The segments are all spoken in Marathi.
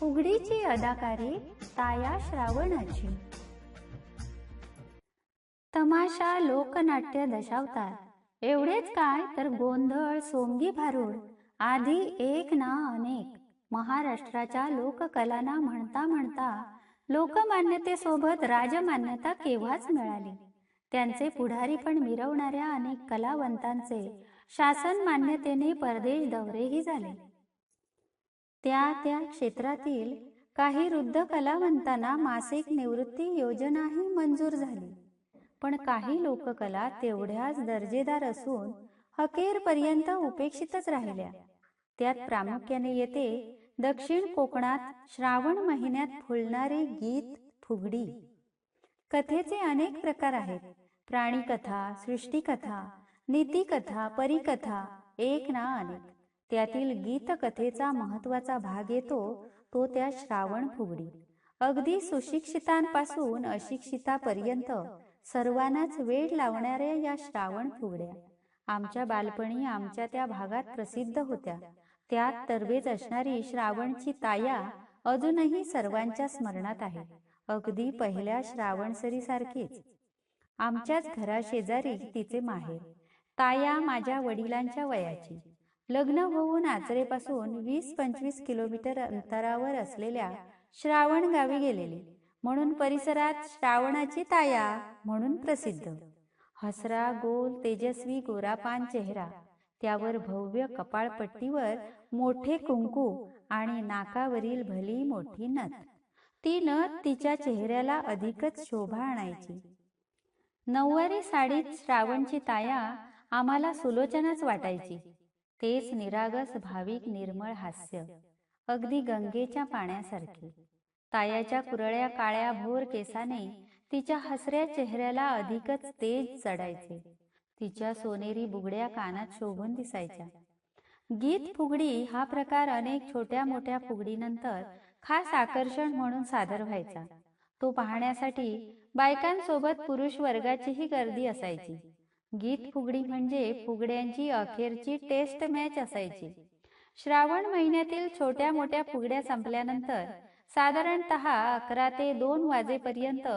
फुगडीची अदाकारी ताया श्रावणाची. तमाशा लोकनाट्य दशावतात एवढेच काय तर गोंधळ सोंगी भारूड आधी एक ना अनेक. महाराष्ट्राच्या लोककलांना म्हणता म्हणता लोकमान्यतेसोबत राजमान्यता केव्हाच मिळाली? त्यांचे पुढारी पण मिरवणाऱ्या अनेक कलावंतांचे शासन मान्यतेने परदेश दौरेही झाले. त्या त्या क्षेत्रातील काही वृद्ध कलावंतांना मासिक निवृत्ती योजनाही मंजूर झाली. पण काही लोककला तेवढ्याच दर्जेदार असून अखेरपर्यंत उपेक्षितच राहिल्या. त्यात प्रामुख्याने येते दक्षिण कोकणात श्रावण महिन्यात फुलणारे गीत फुगडी. कथेचे अनेक प्रकार आहेत. प्राणीकथा सृष्टिकथा नीतिकथा परिकथा एक ना अनेक. त्यातील गीतकथेचा महत्त्वाचा भाग येतो तो त्या श्रावण फुगडी. अगदी सुशिक्षितांपासून अशिक्षितापर्यंत सर्वांनाच वेळ लावणाऱ्या या श्रावण फुगड्या. आमच्या बालपणी आमच्या त्या भागात प्रसिद्ध होत्या. त्यात तरवेज असणारी श्रावणची ताया अजूनही सर्वांच्या स्मरणात आहे. अगदी पहिल्या श्रावण सरीसारखीच. आमच्याच घराशेजारी तिचे माहेर. ताया माझ्या वडिलांच्या वयाची. लग्न होऊन आचरेपासून वीस पंचवीस किलोमीटर अंतरावर असलेल्या श्रावण गावी गेलेली. म्हणून परिसरात श्रावणाची ताया म्हणून प्रसिद्ध. हसरा गोल तेजस्वी गोरापान चेहरा. त्यावर भव्य कपाळपट्टीवर मोठे कुंकू आणि नाकावरील भली मोठी नथ. ती नथ तिच्या चेहऱ्याला अधिकच शोभा आणायची. नऊवारी साडीत श्रावणची ताया आम्हाला सुलोचनाच वाटायची. तेच निरागस भाविक निर्मळ हास्य. अगदी गंगेच्या पाण्यासारखे. तायाच्या कुरळ्या काळ्या भोर केसाने तिच्या हसऱ्या चेहऱ्याला अधिकच तेज चढायचे. तिच्या सोनेरी बुगड्या कानात शोभून दिसायच्या. गीत फुगडी हा प्रकार अनेक छोट्या मोठ्या फुगडीनंतर खास आकर्षण म्हणून सादर व्हायचा. तो पाहण्यासाठी बायकांसोबत पुरुष वर्गाचीही गर्दी असायची. गीत फुगडी म्हणजे फुगड्यांची अखेरची टेस्ट मॅच असायची. श्रावण महिन्यातील छोट्या मोठ्या फुगड्या संपल्यानंतर साधारणत अकरा ते दोन वाजेपर्यंत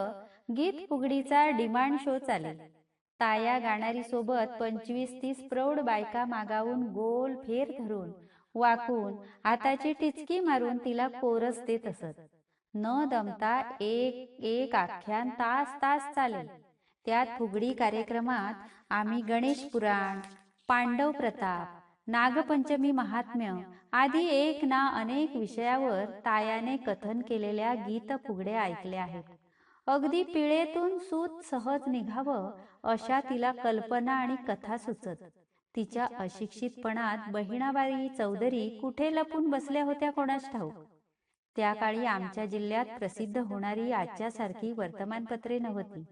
गीत फुगडीचा डिमांड शो चालेल. ताया गाणारी सोबत पंचवीस तीस प्रौढ बायका मागावून गोल फेर धरून वाकून हाताची टिचकी मारून तिला कोरस देत असत. न दमता एक एक आख्यान तास तास चालेल. त्यात फुगडी कार्यक्रमात आम्ही गणेश पुराण पांडव प्रताप नागपंचमी महात्म्य आदी एक ना अनेक विषयावर तायाने कथन केलेल्या गीत फुगडे ऐकले आहेत. अगदी पिळेतून सूत सहज निघावं अशा तिला कल्पना आणि कथा सुचत. तिच्या अशिक्षितपणात बहिणाबाई चौधरी कुठे लपून बसल्या होत्या कोणास ठाऊक? त्या काळी आमच्या जिल्ह्यात प्रसिद्ध होणारी आजच्यासारखी वर्तमानपत्रे नव्हती.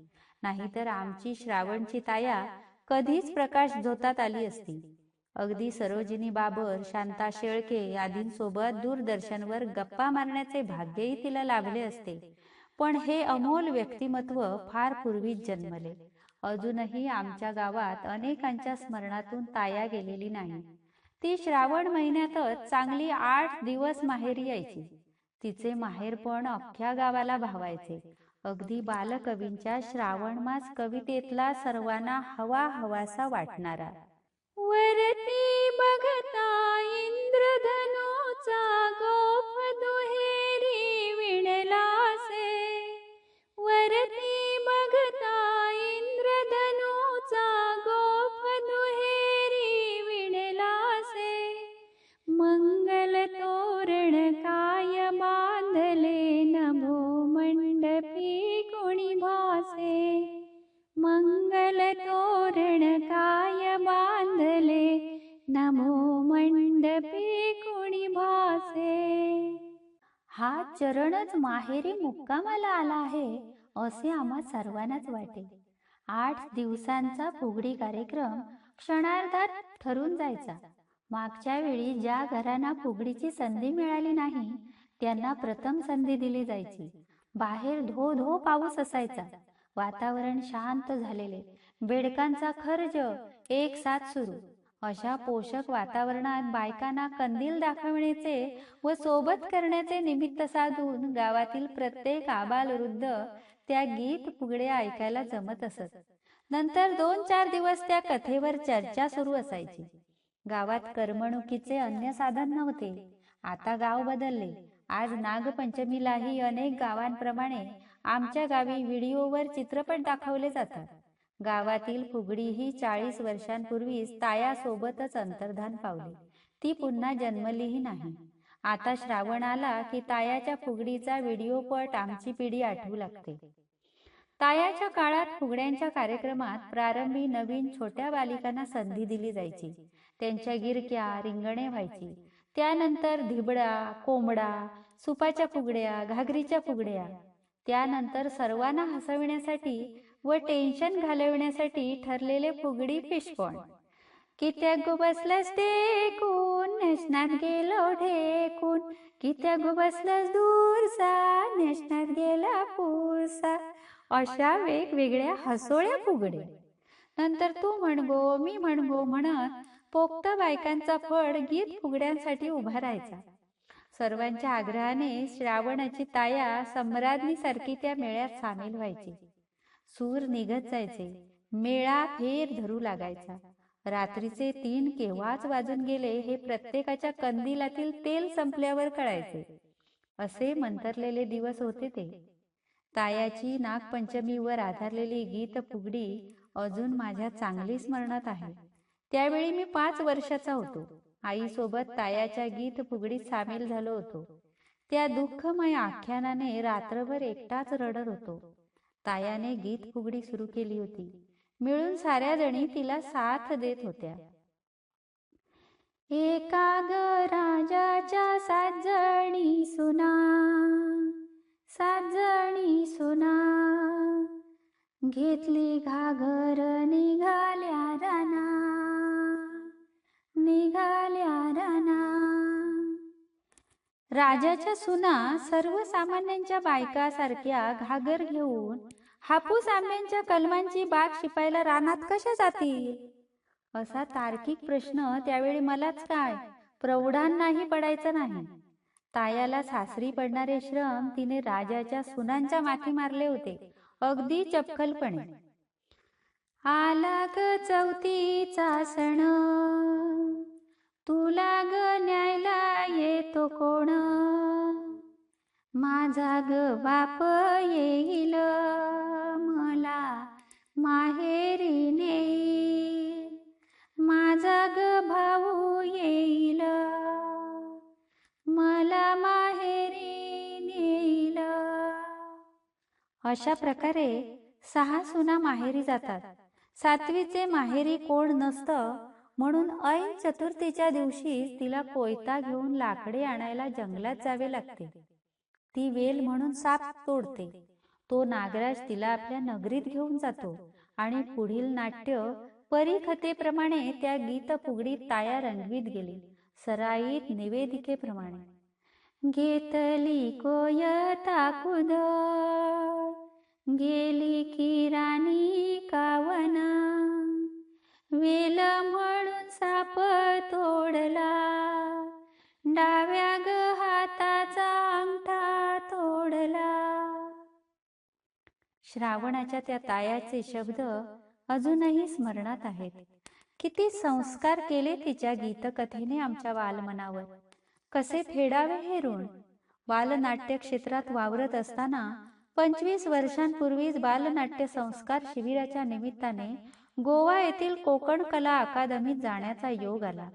नाहीतर आमची श्रावणची ताया कधीच प्रकाश झोतात आली असती. अगदी सरोजिनी बाबर शांता शेळके आदींसोबत दूरदर्शनवर गप्पा मारण्याचे भाग्यही तिला लाभले असते. पण हे अमोल व्यक्तिमत्व फार पूर्वीच जन्मले. अजूनही आमच्या गावात अनेकांच्या स्मरणातून ताया गेलेली नाही. ती श्रावण महिन्यातच चांगली आठ दिवस माहेरी यायची. तिचे माहेरपण अख्ख्या गावाला भावायचे. अगदी बालकवींच्या श्रावण मास कवितेतला सर्वांना हवा हवासा वाटणारा. वरती बघता इंद्रधनुचा गोफ दुहेरी चरणच माहेरी मुक्कामाला आला आहे असे आम्हा सर्वांनाच वाटे. आठ दिवसांचा फुगडी कार्यक्रम क्षणार्धात ठरून जायचा. मागच्या वेळी ज्या घरांना फुगडीची संधी मिळाली नाही त्यांना प्रथम संधी दिली जायची. बाहेर धो धो पाऊस असायचा. वातावरण शांत झालेले. बेडकांचा खर्ज एक साथ सुरू. अशा पोषक वातावरणात बायकांना कंदील दाखवण्याचे व सोबत करण्याचे निमित्त साधून गावातील प्रत्येक आबाल वृद्ध त्या गीत फुगडे ऐकायला जमत असत. नंतर दोन चार दिवस त्या कथेवर चर्चा सुरू असायची. गावात करमणुकीचे अन्य साधन नव्हते. आता गाव बदलले. आज नागपंचमीलाही अनेक गावांप्रमाणे आमच्या गावी व्हिडिओवर चित्रपट दाखवले जातात. गावातील फुगडी ही चाळीस वर्षांपूर्वीच तायासोबतच अंतर्धान पावली. ती पुन्हा जन्मलीही नाही. आता श्रावण आला की तायाच्या फुगडीचा व्हिडिओपट आमची पिढी आठवू लागते. तायाच्या काळात फुगड्यांच्या कार्यक्रमात प्रारंभी नवीन छोट्या बालिकांना संधी दिली जायची. त्यांच्या गिरक्या रिंगणे व्हायची. त्यानंतर धिबडा कोंबडा सुपाच्या फुगड्या घागरीच्या फुगड्या. त्यानंतर सर्वांना हसविण्यासाठी व टेन्शन घालवण्यासाठी ठरलेले फुगडी फिशपॉन कित्या गो बसलास टेकून नेशनात गेलो ढेकून. कित्या गो बसलास दूरसा नेशनात गेला पुरसा. अशा वेगवेगळ्या हसोळ्या फुगडे. नंतर तू म्हणगो मी म्हणगो म्हणत पोक्त बायकांचा फड गीत फुगड्यांसाठी उभा राहायचा. सर्वांच्या आग्रहाने श्रावणाची ताया सम्राज्ञीसारखी त्या मेळ्यात सामील व्हायची. सूर निघत जायचे. मेळा फेर धरू लागायचा. रात्रीचे तीन केव्हाच वाजून गेले हे प्रत्येकाच्या कंदिलातील तेल संपल्यावर कळायचे. असे मंतरलेले दिवस होते ते. तायाची नागपंचमीवर आधारलेली गीत फुगडी अजून माझ्या चांगली स्मरणात आहे. त्यावेळी मी पाच वर्षाचा होतो. आईसोबत तायाच्या गीत फुगडीत सामील झालो होतो. त्या दुःखमय आख्यानाने रात्रभर एकटाच रडत होतो. तायाने गीत फुगडी सुरू केली होती. मिळून साऱ्या जणी तिला साथ देत होत्या. एका ग राजाच्या सात जणी सुना सात जणी सुना. घेतली घागर निघाल्या राना. राजाच्या सुना सर्वसामान्यांच्या बायकासारख्या घागर घेऊन हापूस आंब्यांच्या कलमांची बाग शिपायला रानात कशा जातील? असा तार्किक प्रश्न त्यावेळी मलाच काय? प्रौढांनाही पडायचा नाही. तायाला सासरी पडणारे श्रम तिने राजाच्या सुनांच्या माथी मारले होते अगदी चपखलपणे. आला ग चौथीचा सण. तुला ग न्यायला येतो कोण? माझा ग बाप येईल मला माहेरी नेईल माझा ग भाऊ येईल मला माहेरी नेईल अशा प्रकारे सहा सुना माहेरी जातात. सातवीचे माहेरी कोण नसतं म्हणून ऐन चतुर्थीच्या दिवशी तिला कोयता घेऊन लाकडे आणायला जंगलात जावे लागते. ती वेल म्हणून साप तोडते. तो नागराज तिला आपल्या नगरीत घेऊन जातो आणि पुढील नाट्य परीकथेप्रमाणे त्या गीत फुगडीत ताया रंगवीत गेली. सराईत निवेदिकेप्रमाणे. घेतली कोयता कुद गेली की राणी का श्रावणाच्या त्या तायाचे शब्द अजूनही स्मरणात आहेत. किती संस्कार केले तिच्या गीतकथेने आमच्या बालमनावर कसे फेडावे हे ऋण? बालनाट्य क्षेत्रात वावरत असताना पंचवीस वर्षांपूर्वीच बालनाट्य संस्कार शिबिराच्या निमित्ताने गोवा येथील कोकण कला अकादमीत जाण्याचा योग आला.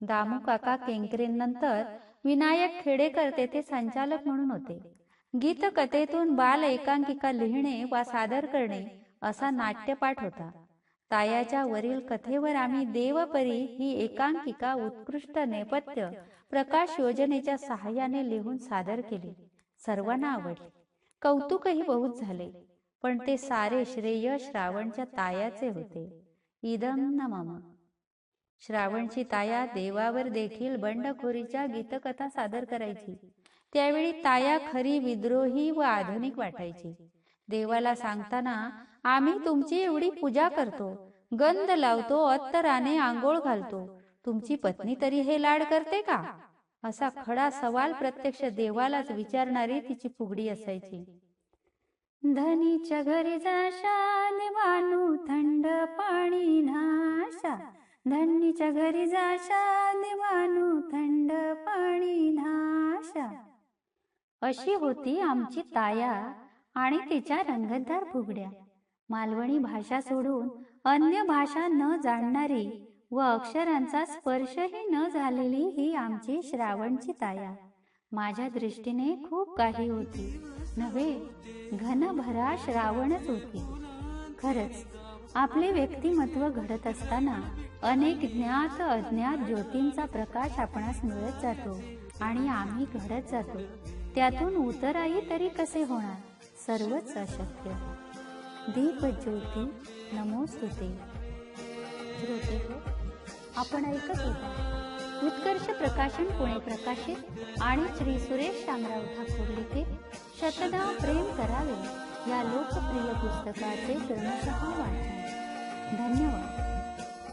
दामू काका केंकरेंनंतर विनायक खेडेकर तेथे संचालक म्हणून होते. गीतकथेतून बाल एकांकिका लिहिणे वा सादर करणे असा नाट्यपाठ होता. तायाच्या वरील कथेवर आम्ही देवपरी ही एकांकिका उत्कृष्ट नेपथ्य प्रकाश योजनेच्या सहाय्याने लिहून सादर केली. सर्वांना आवडली. कौतुकही बहुत झाले पण ते सारे श्रेय श्रावणच्या तायाचे होते. इदम न मम श्रावणची ताया देवावर देखील बंडखोरीच्या गीतकथा सादर करायची. त्यावेळी ताया खरी विद्रोही व आधुनिक वाटायची. देवाला सांगताना आम्ही तुमची एवढी पूजा करतो. गंध लावतो अत्तराने आंघोळ घालतो. तुमची पत्नी तरी हे लाड करते का? असा खडा सवाल प्रत्यक्ष देवालाच विचारणारी तिची फुगडी असायची. धनीच्या घरी जाशा निवानू थंड पाणी नाशा धनीच्या घरी जाशा निवानू थंड पाणी नाशा अशी होती आमची ताया आणि तिच्या रंगतदार फुगड्या. मालवणी भाषा सोडून अन्य भाषा न जाणणारी व अक्षरांचा स्पर्शही न झालेली ही आमची श्रावणची ताया. माझ्या दृष्टीने खूप काही होती. नव्हे घनभरा श्रावणच होती. खरंच आपले व्यक्तिमत्व घडत असताना अनेक ज्ञात अज्ञात ज्योतींचा प्रकाश आपणास मिळत जातो आणि आम्ही घडत जातो. त्यातून उतराई तरी कसे होणार? सर्वच अशक्य. दीप ज्योती नमोस्तुते हो, आपण ऐकत होता. उत्कर्ष प्रकाशन पुणे प्रकाशित आणि श्री सुरेश शामराव ठाकूर लिखित शतदा प्रेम करावे या लोकप्रिय पुस्तकाचे क्रमशः वाचन धन्यवाद.